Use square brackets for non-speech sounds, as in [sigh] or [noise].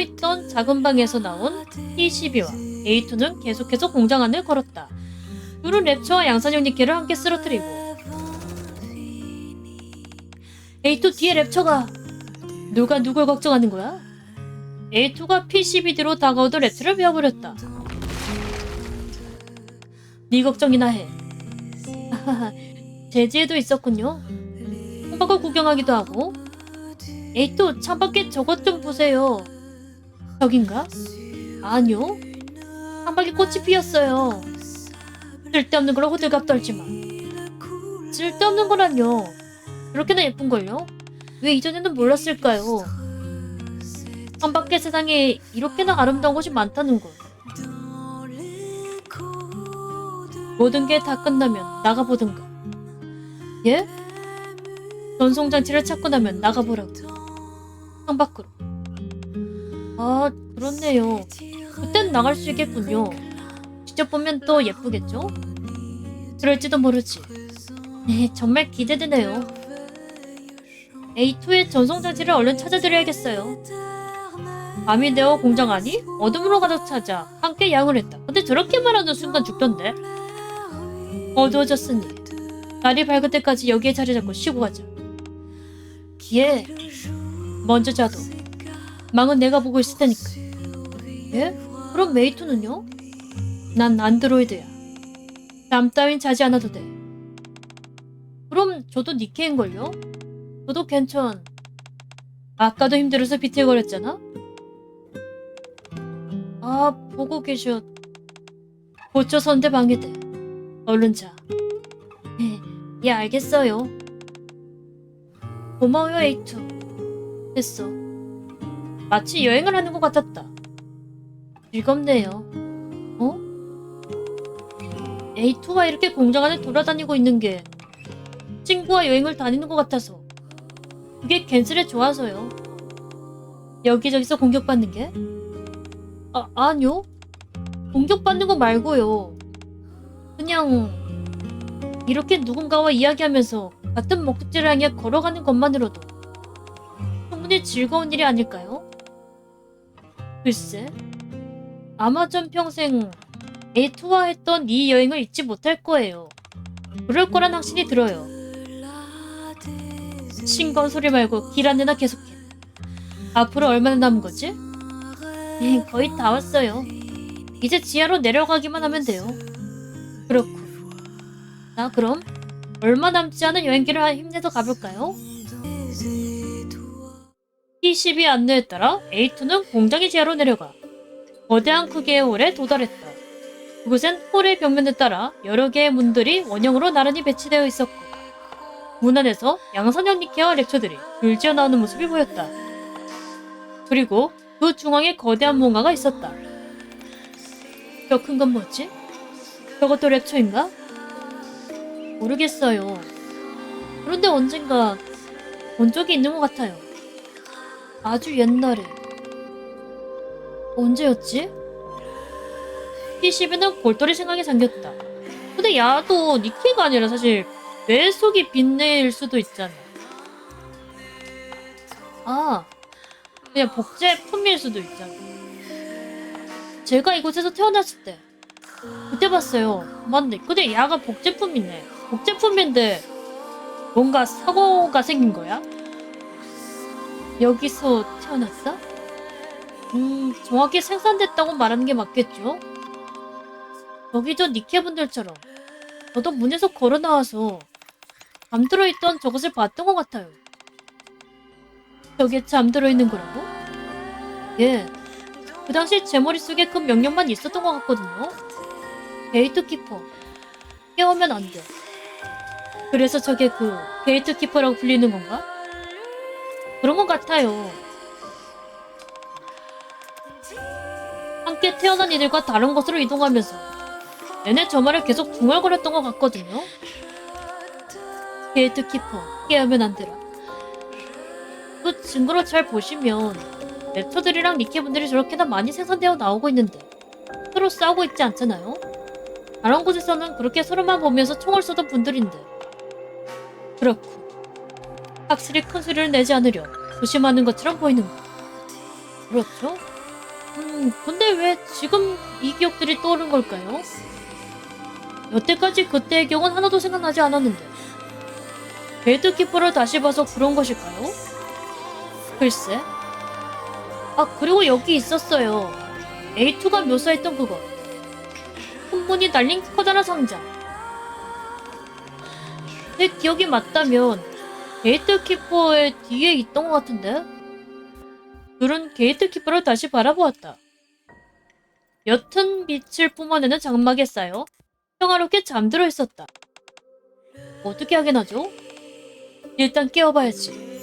숨어있던 작은 방에서 나온 T12와 A2는 계속해서 공장 안을 걸었다. 둘은 랩처와 양산형 니켈을 함께 쓰러뜨리고 A2 뒤에 랩처가 누가 누굴 걱정하는 거야? A2가 P12D로 다가오던 랩처를 베어버렸다. 네 걱정이나 해. [laughs] 제지에도 있었군요. 창밖을 구경하기도 하고. 에이 또 창밖에 저것 좀 보세요. 저긴가? 아니요. 창밖에 꽃이 피었어요. 쓸데없는 걸로 호들갑 떨지 마. 쓸데없는 거란요. 그렇게나 예쁜걸요? 왜 이전에는 몰랐을까요? 창밖의 세상에 이렇게나 아름다운 곳이 많다는 걸. 모든 게 다 끝나면 나가보든가. 예? 전송장치를 찾고 나면 나가보라고. 창 밖으로. 아, 그렇네요. 그땐 나갈 수 있겠군요. 직접 보면 또 예쁘겠죠? 그럴지도 모르지. 네, 정말 기대되네요. A2의 전송장치를 얼른 찾아드려야겠어요. 밤이 되어 공장 안이 어둠으로 가득 차자 함께 양을 했다. 근데 저렇게 말하는 순간 죽던데? 어두워졌으니 날이 밝을 때까지 여기에 자리 잡고 쉬고 가자. 예. 먼저 자도. 망은 내가 보고 있을 테니까. 예? 그럼 메이토는요? 난 안드로이드야. 잠 따윈 자지 않아도 돼. 그럼 저도 니케인걸요? 저도 괜찮. 아까도 힘들어서 비틀거렸잖아? 아, 보고 계셨. 고쳐 선대 방해돼. 얼른 자. 예, 예, 알겠어요. 고마워요, 에이투. 됐어. 마치 여행을 하는 것 같았다. 즐겁네요. 어? 에이투가 이렇게 공장 안에 돌아다니고 있는 게 친구와 여행을 다니는 것 같아서 그게 캔슬에 좋아서요. 여기저기서 공격받는 게? 아, 아니요. 공격받는 거 말고요. 그냥 이렇게 누군가와 이야기하면서 같은 목적지를 향해 걸어가는 것만으로도 충분히 즐거운 일이 아닐까요? 글쎄, 아마 전 평생 에이투와 했던 이 여행을 잊지 못할 거예요. 그럴 거란 확신이 들어요. 싱거운 소리 말고 길 안내나 계속해. 앞으로 얼마나 남은 거지? 네, 거의 다 왔어요. 이제 지하로 내려가기만 하면 돼요. 그렇고. 자, 그럼 얼마 남지 않은 여행길을 힘내서 가볼까요? T12 안내에 따라 A2는 공장의 지하로 내려가 거대한 크기의 홀에 도달했다. 그곳엔 홀의 벽면에 따라 여러 개의 문들이 원형으로 나란히 배치되어 있었고 문 안에서 양산형 니케와 렉처들이 줄지어 나오는 모습이 보였다. 그리고 그 중앙에 거대한 뭔가가 있었다. 저 큰 건 뭐지? 저것도 랩처인가? 모르겠어요. 그런데 언젠가 본 적이 있는 것 같아요. 아주 옛날에. 언제였지? T12는 골똘히 생각에 잠겼다. 근데 야도 니키가 아니라 사실 뇌 속이 빈내일 수도 있잖아. 아, 그냥 복제 품일 수도 있잖아. 제가 이곳에서 태어났을 때 그때 봤어요. 맞네. 근데 야가 복제품이네. 복제품인데 뭔가 사고가 생긴 거야? 여기서 태어났어? 음, 정확히 생산됐다고 말하는 게 맞겠죠? 저기 저 니케분들처럼 저도 문에서 걸어 나와서 잠들어 있던 저것을 봤던 것 같아요. 저게 잠들어 있는 거라고? 예. 그 당시 제 머릿속에 그 명령만 있었던 것 같거든요. 게이트 키퍼. 깨우면 안 돼. 그래서 저게 그 게이트 키퍼라고 불리는 건가? 그런 것 같아요. 함께 태어난 이들과 다른 곳으로 이동하면서 내내 저 말을 계속 중얼거렸던 것 같거든요. 게이트키퍼, 깨우면 안 되라. 그 증거로 잘 보시면 랩터들이랑 니케분들이 저렇게나 많이 생산되어 나오고 있는데 서로 싸우고 있지 않잖아요? 다른 곳에서는 그렇게 서로만 보면서 총을 쏘던 분들인데 그렇고 확실히 큰 소리를 내지 않으려 조심하는 것처럼 보이는 거 그렇죠? 음, 근데 왜 지금 이 기억들이 떠오른 걸까요? 여태까지 그때의 기억은 하나도 생각나지 않았는데. 베드키퍼를 다시 봐서 그런 것일까요? 글쎄. 아, 그리고 여기 있었어요. A2가 묘사했던 그것. 혼문이 달린 커다란 상자. 내 기억이 맞다면 게이트키퍼의 뒤에 있던 것 같은데? 둘은 게이트키퍼를 다시 바라보았다. 옅은 빛을 뿜어내는 장막에 쌓여 평화롭게 잠들어 있었다. 어떻게 하긴 하죠? 일단 깨워봐야지.